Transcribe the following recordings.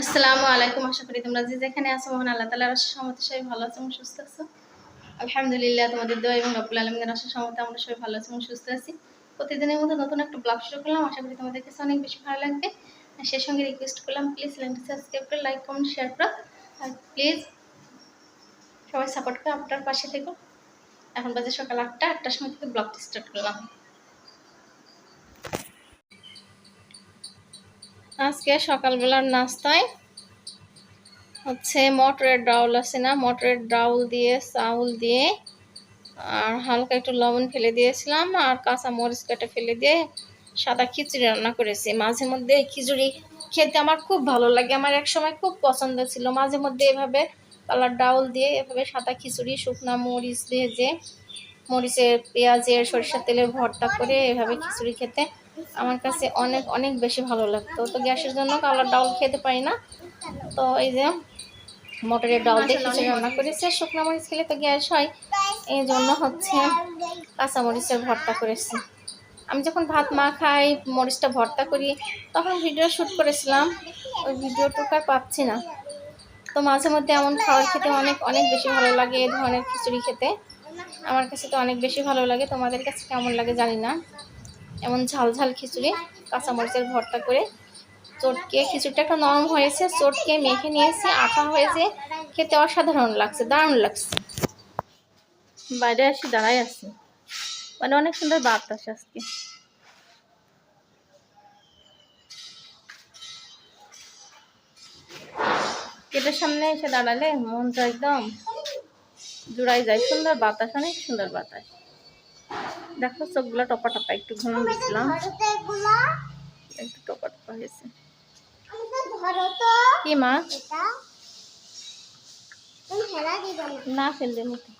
আসসালামু আলাইকুম, আশা করি তোমরা যে যেখানে আছো, মহান আল্লাহ তালার আশা সমতে সবাই ভালো আছো এবং সুস্থ আছো। আলহামদুলিল্লাহ, তোমাদের দোয়া এবং রব্বুল আলমদের আশা সমতে আমরা সবাই ভালো আছি এবং সুস্থ আছি। প্রতিদিনের মতো নতুন একটা ব্লগ শুরু করলাম, আশা করি তোমাদের কাছে অনেক বেশি ভালো লাগবে। আর সেই সঙ্গে রিকোয়েস্ট করলাম প্লিজ চ্যানেলটি সাবস্ক্রাইব করে লাইক কমেন্ট শেয়ার করো। আর প্লিজ সবাই সাপোর্ট করে আপনার পাশে থেকো। এখন বাজে সকাল আটটা, আটটার সময় থেকে ব্লগটি স্টার্ট করলাম। আজকে সকালবেলার নাস্তায় হচ্ছে মটরের ডাউল আছে না? মটরের ডাউল দিয়ে, চাউল দিয়ে, আর হালকা একটু লবণ ফেলে দিয়েছিলাম, আর কাঁচা মরিচ কেটে ফেলে দিয়ে সাদা খিচুড়ি রান্না করেছি। মাঝে মধ্যে এই খিচুড়ি খেতে আমার খুব ভালো লাগে। আমার এক সময় খুব পছন্দ ছিল। মাঝে মধ্যে এভাবে কালার ডাউল দিয়ে এভাবে সাদা খিচুড়ি, শুকনা মরিচ ভেজে, মরিচের পেঁয়াজের সরিষার তেলের ভর্তা করে এভাবে খিচুড়ি খেতে আমার কাছে অনেক অনেক বেশি ভালো লাগতো। তো গ্যাসের জন্য কালার ডাউল খেতে পারি না। তো এই যে মটরের ডাল দিয়ে রান্না করেছে। শুকনো মরিচ খেলে তো গ্যাস হয়। এই জন্য হচ্ছে কাঁচা মরিচের ভর্তা করেছি। আমি যখন ভাত মা খাই, মরিচটা ভর্তা করি, তখন ভিডিও শ্যুট করেছিলাম। ওই ভিডিওটুকু আর পাচ্ছি না। তো মাঝে মধ্যে এমন খাবার খেতে অনেক অনেক বেশি ভালো লাগে এই ধরনের খিচুড়ি খেতে। আমার কাছে তো অনেক বেশি ভালো লাগে। তোমাদের কাছে কেমন লাগে জানি না। এমন ঝাল ঝাল খিচুড়ি, কাঁচামরিচের ভর্তা করে, চটকে খিচুড়িটা একটা নরম হয়েছে, চটকে মেখে নিয়েছি, আটা হয়েছে, খেতে অসাধারণ লাগছে, দারুণ লাগছে। বাইরে আসি দাঁড়াই আছি। মানে অনেক সুন্দর বাতাস আজকে। গেটের সামনে এসে দাঁড়ালে মনটা একদম জুড়াই যায়, সুন্দর বাতাস, অনেক সুন্দর বাতাস। দেখো চোখগুলো টপা টপা একটু ঘুম দিয়েছিলাম একটু টপা টপা হয়েছে কি মা? না ফেলবে মতো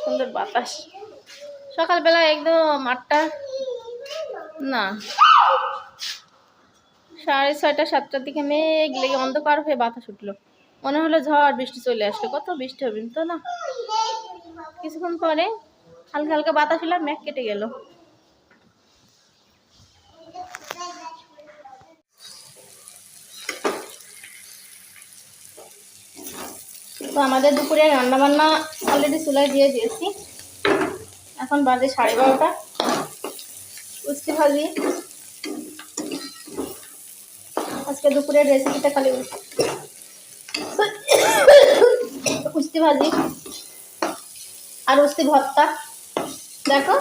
সুন্দর বাতাস। সকালবেলা একদম আটটা। না। সাড়ে ছয়টা, সাতটার দিকে মেঘ লেগে অন্ধকার হয়ে বাতাস উঠল। মনে হলো ঝড়, বৃষ্টি চলে আসলো। কত বৃষ্টি হবে, তো না? কিছুক্ষণ পরে হালকা হালকা বাতাস এলাম, মেঘ কেটে গেল। তো আমাদের দুপুরে রান্না বান্না অলরেডি চুলায় দিয়ে দিয়েছি। এখন বাজে সাড়ে বারোটা। উস্তি ভাজি। আজকে দুপুরের রেসিপিটা খালি উস্তি ভাজি আর উস্তি ভর্তা। দেখো।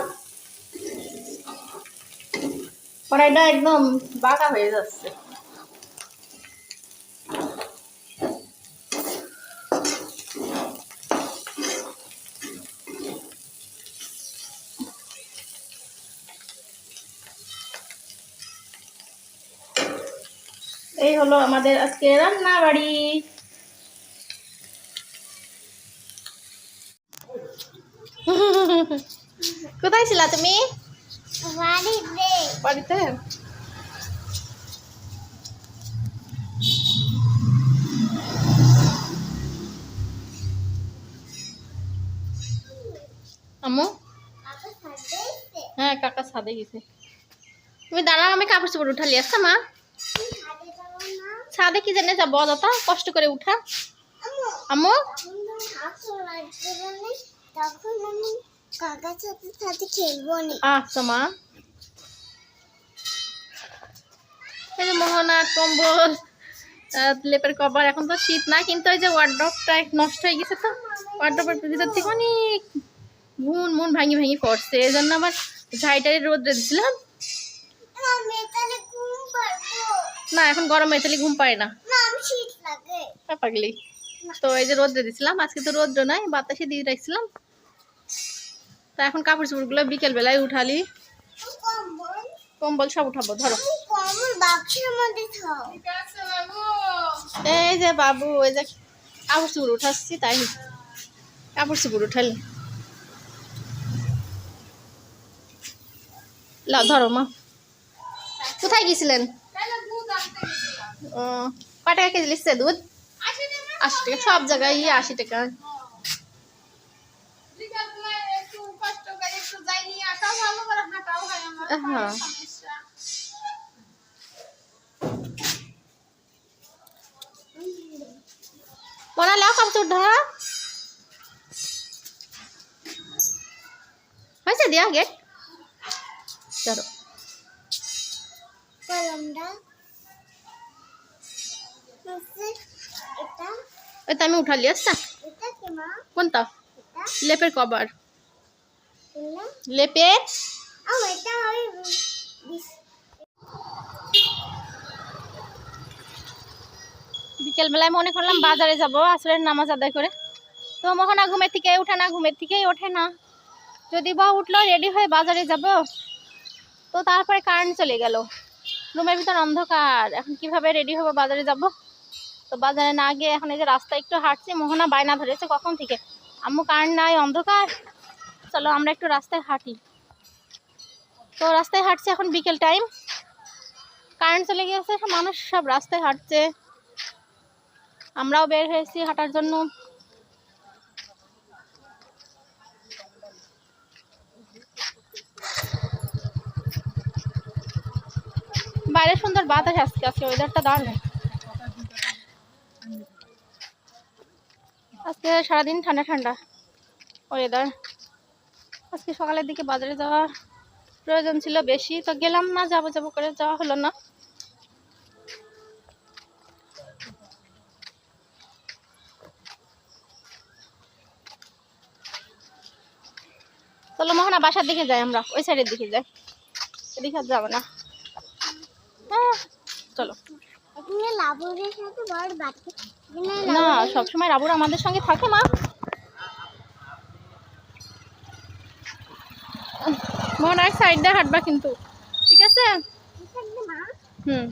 কড়াইটা একদম বাঁকা হয়ে যাচ্ছে। হলো আমাদের আজকে রান্না বাড়ি কোথায় ছিলা তুমি? বাড়িতে। আম্মু? হ্যাঁ কাকা সাদে গেছে। তুমি দাঁড়াও আমি কাপড় চোপড় উঠালি আসছা মা? ছাদে কি জানে যাব যত কষ্ট করে উঠা। আমো আচ্ছা মা। এই যে মোহনা কম্বল লেপের কভার, এখন তো শীত না, কিন্তু ওই যে ওয়ার্ড্রপটা নষ্ট হয়ে গেছে তো। ওয়ার্ড্রপের ভিতর থেকে অনেক মন মন ভাঙি ভাঙি পড়ছে। এই জন্য আবার ঝাইটারি রোদ্রে দিছিলাম। না এখন গরমে তাহলে ঘুম পায় না। না আমি শীত লাগে। তা পাগলি। তো এই যে রোদ্রে দিছিলাম আজকে তো রোদ্র নাই বাতাসে দিয়ে রাখছিলাম। তা এখন কাপড় চোপড়গুলো বিকেল বেলায় উঠালি কম্বল। কম্বল সব উঠাবো ধরো। কম্বল বাক্সের মধ্যে থাও। এই যে বাবু এই যে কাপড় চুপড় উঠাচ্ছি তাই। কাপড় চুপড় উঠালি ধরো মা। কোথায় গেছিলেন? কয় টাকা কেজি লিখছে দুধ? আশি টাকা, সব জায়গায় আশি টাকা। হ্যাঁ মনে লাও কাপড় ধরা। দিয়া, গেট? চলো কলমটা। এটা আমি এটা কোনটা? লেপের কভার। বিকেলবেলায় মনে করলাম বাজারে যাব, আসরের নামাজ আদায় করে। তো মোহনা ঘুমের থেকে উঠে না, ঘুমের থেকেই ওঠে না। যদি বা উঠল রেডি হয়ে বাজারে যাব। তো তারপরে কারেন্ট চলে গেল। রুমের ভিতর অন্ধকার। এখন কীভাবে রেডি হব, বাজারে যাব? তো বাজারে না গিয়ে এখন এই যে রাস্তায় একটু হাঁটছি, মোহনা বায়না ধরেছে কখন থেকে? আম্মু কারেন্ট নাই, অন্ধকার। চলো আমরা একটু রাস্তায় হাঁটি। তো রাস্তায় হাঁটছি এখন বিকেল টাইম। কারেন্ট চলে গিয়েছে মানুষ সব রাস্তায় হাঁটছে। আমরাও বের হয়েছি হাঁটার জন্য। বাইরে সুন্দর বাতাস আজকে ওয়েদারটা দারুণ। আজকে সারাদিন ঠান্ডা ঠান্ডা ওয়েদার আজকে সকালের দিকে বাজারে যাওয়ার প্রয়োজন ছিল বেশি, তো গেলাম না, যাব যাব করে যাওয়া হলো না। চলো মোহনা বাসার দিকে যাই আমরা, ওই সাইডের দিকে যাই। এদিকে যাব না। চলো। না সবসময় রাবুর আমাদের সঙ্গে থাকে মা। মোহন এক সাইড দিয়ে হাঁটবা কিন্তু ঠিক আছে? হুম।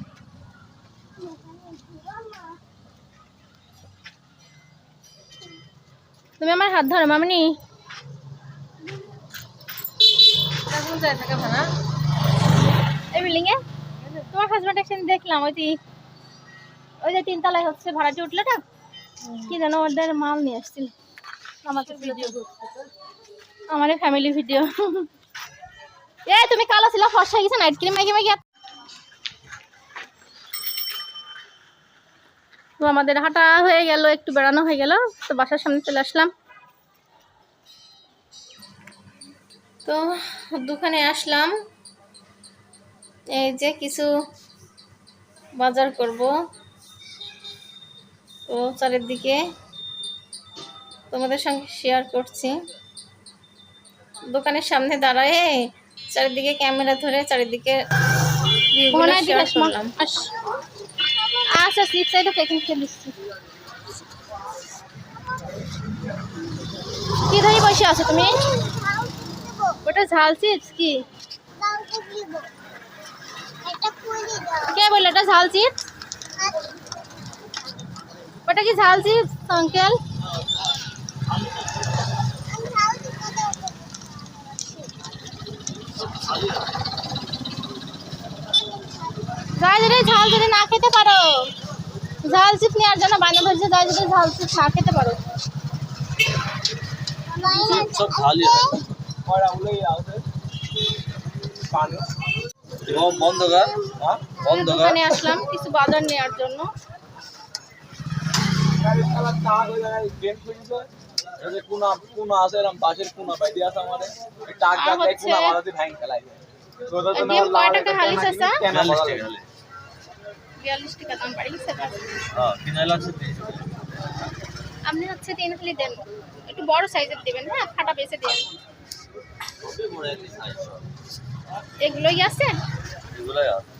তুমি আমার হাত ধরো মামনি। এই বিল্ডিং এ তোমার হাজব্যান্ড একদিন দেখলাম ওই যে ওই যে তিনতলায় হচ্ছে ভাড়াটি উঠলে না, কি যেন ওদের মাল নিয়ে আসছিল। আমার ফ্যামিলি ভিডিও এ তুমি কালো ছিল, ফর্সা গেছে নাইট ক্রিম তো আমাদের হাঁটা হয়ে গেল, একটু বেড়ানো হয়ে গেল, তো বাসার সামনে চলে আসলাম। তো দোকানে আসলাম, এই যে কিছু বাজার করব। তো চারিদিকে তোমাদের সঙ্গে শেয়ার করছি। দোকানের সামনে দাঁড়ায় চারিদিকে ক্যামেরা ধরে চারিদিকে আচ্ছা স্লিপ কি ধরে বসে আছো তুমি? ওটা ঝাল চিপস কি? কে বলল এটা ঝাল চিপস ওটা কি ঝাল চিপস আঙ্কেল গায়ে ঝাল যদি না খেতে পারো ঝাল চিপ নেওয়ার জন্য বানা ধরছে গায়ে যদি ঝাল চিপ না খেতে পারো। বন্ধ বন্ধ দোকানে আসলাম কিছু বাজার নেওয়ার জন্য। যদি কোনা কোনা আছে এরকম বাসের কোনা বাইদি আছে আমাদের। টাক টাক এই কোনা মারাতে ভ্যাং খেলাই ডিম কয় টাকা হালি চাচা কেন বিয়াল্লিশ টাকা দাম বাড়ি গেছে এবার। হ্যাঁ আপনি হচ্ছে তিন খালি দেন। একটু বড় সাইজের দেবেন হ্যাঁ? ফাটা বেছে দেন এগুলোই আছে? এগুলাই আছে।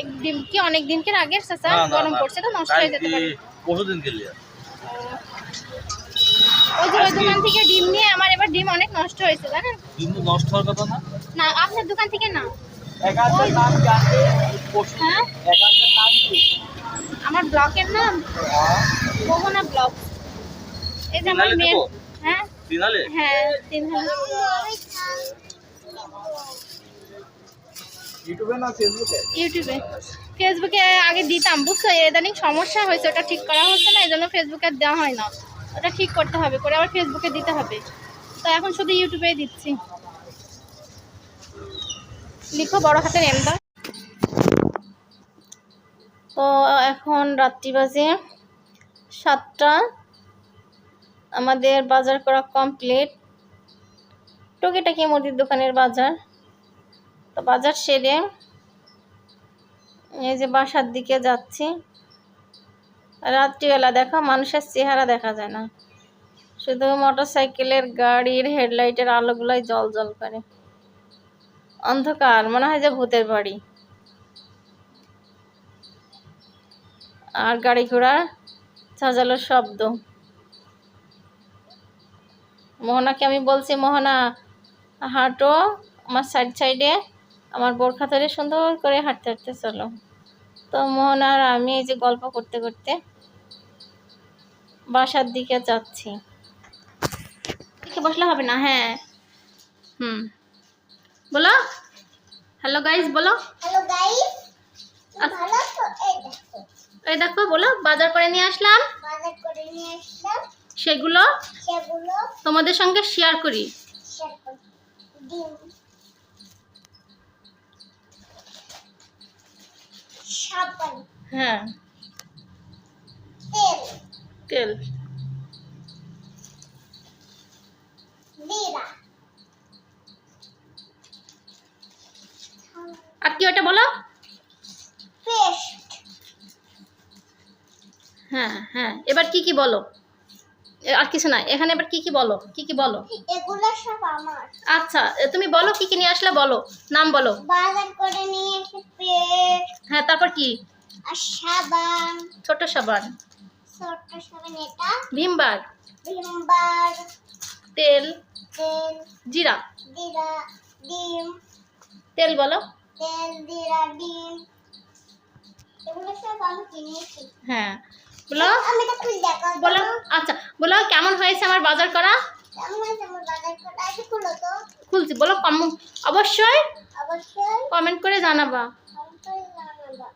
এক ডিম কি অনেক দিনকের আগের চাচা? গরম পড়ছে তো নষ্ট হয়ে যেতে পারে। পরশুদিন গেলি ওই যে ওই দোকান থেকে ডিম নিয়ে আমার এবার ডিম অনেক নষ্ট হয়েছে জানেন? কিন্তু নষ্ট হওয়ার কথা না? না আপনার দোকান থেকে না। একান্তের নাম জানতে পরশু হ্যাঁ? একান্তের নাম কি? আমার ব্লকের নাম? মোহনা ব্লক। এই যে আমার তিনহালি মেয়ের দেবো? হ্যাঁ? হ্যাঁ ইউটিউবে না ফেসবুকে? ইউটিউবে। ফেসবুকে আগে দিতাম, বুঝছ? ইদানিং সমস্যা হয়েছে, ওটা ঠিক করা হচ্ছে না এই জন্য ফেসবুকে আর দেওয়া হয় না। ওটা ঠিক করতে হবে, করে আবার ফেসবুকে দিতে হবে। তো এখন শুধু ইউটিউবেই দিচ্ছি। লিখো বড় হাতের এম দাও তো এখন রাত্রি বাজে সাতটা। আমাদের বাজার করা কমপ্লিট টুকিটাকি মুদির দোকানের বাজার। তো বাজার সেরে এই যে বাসার দিকে যাচ্ছি। রাত্রিবেলা দেখো মানুষের চেহারা দেখা যায় না। শুধু মোটর সাইকেলের গাড়ির হেডলাইটের আলোগুলাই জল জল করে। অন্ধকার, মনে হয় যে ভূতের বাড়ি। আর গাড়ি ঘোড়া ঝাঁঝালোর শব্দ। মোহনাকে আমি বলছি, মোহনা, হাঁটো আমার সাইড সাইডে আমার বোরখা ধরে সুন্দর করে হাঁটতে হাঁটতে চলো। তো মোহনা আর আমি এই যে গল্প করতে করতে বাসার দিকে যাচ্ছি। দেখে বসলে হবে না? হ্যাঁ। হুম। বলো। হ্যালো গাইস বলো। হ্যালো গাইস এই দেখো। এই দেখো বলো বাজার করে নিয়ে আসলাম। বাজার করে নিয়ে আসলাম। সেগুলো সেগুলো তোমাদের সঙ্গে শেয়ার করি। শেয়ার করি। ডিম। সাবান হ্যাঁ। তেল। তেল। জিরা। আর কি ওটা বলো? পেস্ট। হ্যাঁ হ্যাঁ। এবার কি কি বলো? আর কিছু না এখানে এবার কি কি বলো? কি কি বলো? এগুলো সব আমার। আচ্ছা তুমি বলো কি কি নিয়ে আসলে? বলো নাম বলো। বাজার করে নিয়ে এসে পেস্ট হ্যাঁ তারপর কি? আর সাবান। ছোট সাবান। ছোট সাবান এটা। Vim bar. Vim bar. তেল। তেল। জিরা। জিরা ডিম। তেল বলো। তেল জিরা ডিম। এগুলো সব আমি কিনেছি। হ্যাঁ। বলো। বলো আচ্ছা বলো কেমন হয়েছে আমার বাজার করা? কেমন আছে আমার বাজার করা? আগে খুলো তো। খুলছি বলো কম অবশ্যই। অবশ্যই। কমেন্ট করে জানাবা। কমেন্ট করে জানাবা।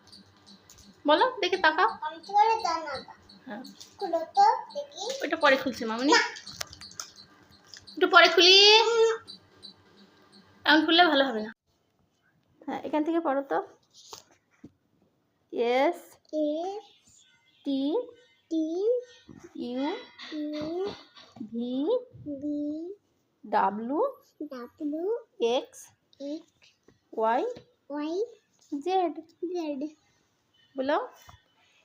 বলো দেখে তাকাও। কমেন্ট করে জানাবা। হ্যাঁ। খুলো তো দেখি। ওইটা পরে খুলছি মামনি। একটু পরে খুলি। এখন খুললে ভালো হবে না। হ্যাঁ এখান থেকে পড়ো তো। S A T T U U V B W W X X Y Y Z. Z. বলো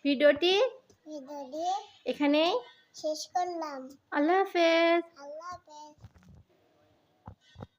ভিডিওটি ভিডিও দিয়ে এখানেই শেষ করলাম। আল্লাহ হাফেজ। আল্লাহ হাফেজ।